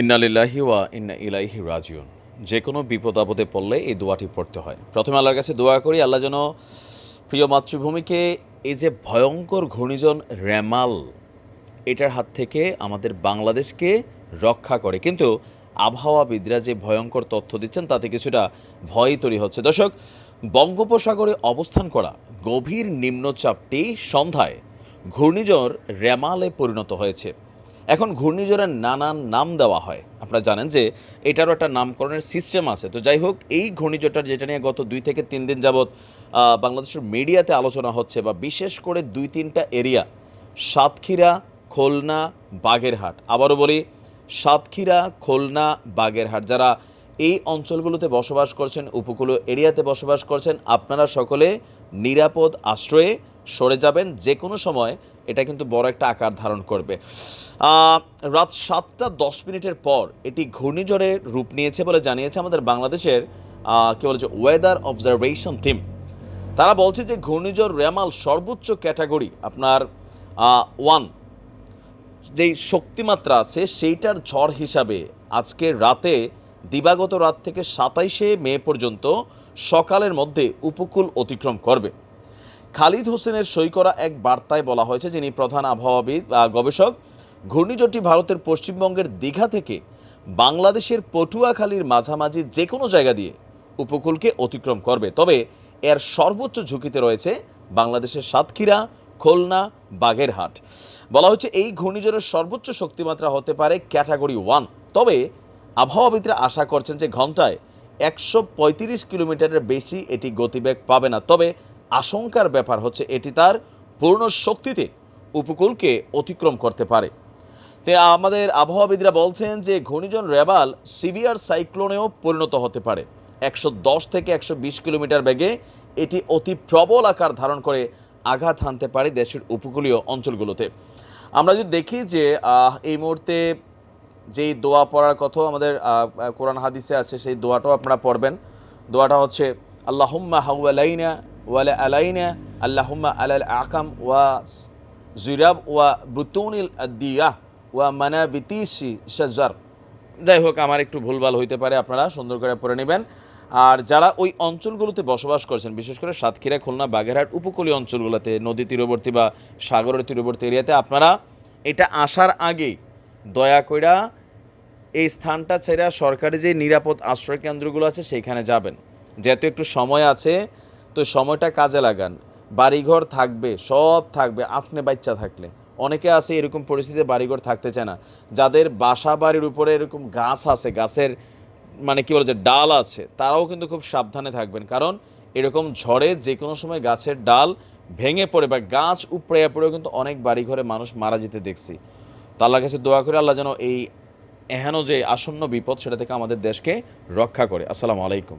ইন্নালিল্লাহি ইন্না ইলাইহি রাজিউন। যে কোনো বিপদ আপদে পড়লে এই দোয়াটি পড়তে হয়। প্রথমে আল্লাহর কাছে দোয়া করি, আল্লাহ যেন প্রিয় মাতৃভূমিকে এই যে ভয়ঙ্কর ঘূর্ণিঝড় র্যামাল এটার হাত থেকে আমাদের বাংলাদেশকে রক্ষা করে। কিন্তু আবহাওয়াবিদরা যে ভয়ঙ্কর তথ্য দিচ্ছেন, তাতে কিছুটা ভয় তৈরি হচ্ছে। দর্শক, বঙ্গোপসাগরে অবস্থান করা গভীর নিম্নচাপটি সন্ধ্যায় ঘূর্ণিঝড় র্যামালে পরিণত হয়েছে। এখন ঘূর্ণিঝড়ের নানান নাম দেওয়া হয়। আপনারা জানেন যে এটারও একটা নামকরণের সিস্টেম আছে। তো যাই হোক, এই ঘূর্ণিঝড়টার যেটা নিয়ে গত দুই থেকে তিন দিন যাবৎ বাংলাদেশের মিডিয়াতে আলোচনা হচ্ছে বা বিশেষ করে দুই তিনটা এরিয়া সাতক্ষীরা, খুলনা, বাগেরহাট। আবারও বলি, সাতক্ষীরা, খুলনা, বাগেরহাট। যারা এই অঞ্চলগুলোতে বসবাস করছেন, উপকূলীয় এরিয়াতে বসবাস করছেন, আপনারা সকলে নিরাপদ আশ্রয়ে সরে যাবেন যে কোনো সময়, এটা কিন্তু বড় একটা আকার ধারণ করবে। রাত সাতটা দশ মিনিটের পর এটি ঘূর্ণিঝড়ের রূপ নিয়েছে বলে জানিয়েছে আমাদের বাংলাদেশের কী বলেছে ওয়েদার অবজারভেশন টিম তারা বলছে যে ঘূর্ণিঝড় রেমাল সর্বোচ্চ ক্যাটাগরি, আপনার ওয়ান যেই শক্তিমাত্রা আছে সেইটার ঝড় হিসাবে আজকে রাতে, দিবাগত রাত থেকে সাতাইশে মে পর্যন্ত সকালের মধ্যে উপকূল অতিক্রম করবে। খালিদ হোসেনের সই করা এক বার্তায় বলা হয়েছে যিনি প্রধান আবহাওয়াবিদ আহ, গবেষক। ঘূর্ণিঝড়টি ভারতের পশ্চিমবঙ্গের দীঘা থেকে বাংলাদেশের পটুয়াখালীর মাঝামাঝি যে কোনো জায়গা দিয়ে উপকূলকে অতিক্রম করবে। তবে এর সর্বোচ্চ ঝুঁকিতে রয়েছে বাংলাদেশের সাতক্ষীরা খুলনা বাগেরহাট। বলা হচ্ছে এই ঘূর্ণিঝড়ের সর্বোচ্চ শক্তিমাত্রা হতে পারে ক্যাটাগরি ওয়ান। তবে আবহাওয়াবিদরা আশা করছেন যে ঘন্টায় একশো পঁয়ত্রিশ কিলোমিটারের বেশি এটি গতিবেগ পাবে না। তবে আশঙ্কার ব্যাপার হচ্ছে এটি তার পূর্ণ শক্তিতে উপকূলকে অতিক্রম করতে পারে। তে আমাদের আবহাওয়াবিদরা বলছেন যে ঘূর্ণিঝড় রেবাল সিভিয়ার সাইক্লোনেও পরিণত হতে পারে। একশো দশ থেকে একশো বিশ কিলোমিটার বেগে এটি অতি প্রবল আকার ধারণ করে আঘাত হানতে পারে দেশের উপকূলীয় অঞ্চলগুলোতে। আমরা যদি দেখি যে এই মুহূর্তে যেই দোয়া পড়ার কথা আমাদের কোরআন হাদিসে আছে, সেই দোয়াটাও আপনারা পড়বেন। দোয়াটা হচ্ছে, আল্লাহুম্মা হাওয়ালাইনা ওয়ালা আলাইনা আল্লাহুম্মা আলাল আকাম ওয়া জিরাব ওয়া বুতুনিল দিয়া ওয়া মানা বিতিসি শাজার যাই হোক, আমার একটু ভুলভাল হইতে পারে, আপনারা সুন্দর করে পড়ে নেবেন। আর যারা ওই অঞ্চলগুলোতে বসবাস করছেন, বিশেষ করে সাতক্ষীরা, খুলনা, বাগেরহাট উপকূলীয় অঞ্চলগুলোতে, নদী তীরবর্তী বা সাগরের তীরবর্তী এরিয়াতে, আপনারা এটা আসার আগেই দয়া কইরা এই স্থানটা ছেড়ে সরকারি যে নিরাপদ আশ্রয় কেন্দ্রগুলো আছে, সেইখানে যাবেন। যেহেতু একটু সময় আছে তো সময়টা কাজে লাগান। বাড়িঘর থাকবে, সব থাকবে, আপনি বাচ্চা থাকলে। অনেকে আছে এরকম পরিস্থিতিতে বাড়িঘর থাকতে চায় না। যাদের বাসা বাড়ির উপরে এরকম গাছ আছে, গাছের মানে কি বলে যে ডাল আছে, তারাও কিন্তু খুব সাবধানে থাকবেন। কারণ এরকম ঝড়ে যে কোনো সময় গাছের ডাল ভেঙে পড়ে বা গাছ উপড়ে পড়েও কিন্তু অনেক বাড়িঘরে মানুষ মারা যেতে দেখছি। তো আল্লাহর কাছে দোয়া করে আল্লাহ যেন এই এহেন যে আসন্ন বিপদ সেটা থেকে আমাদের দেশকে রক্ষা করে। আসসালামু আলাইকুম।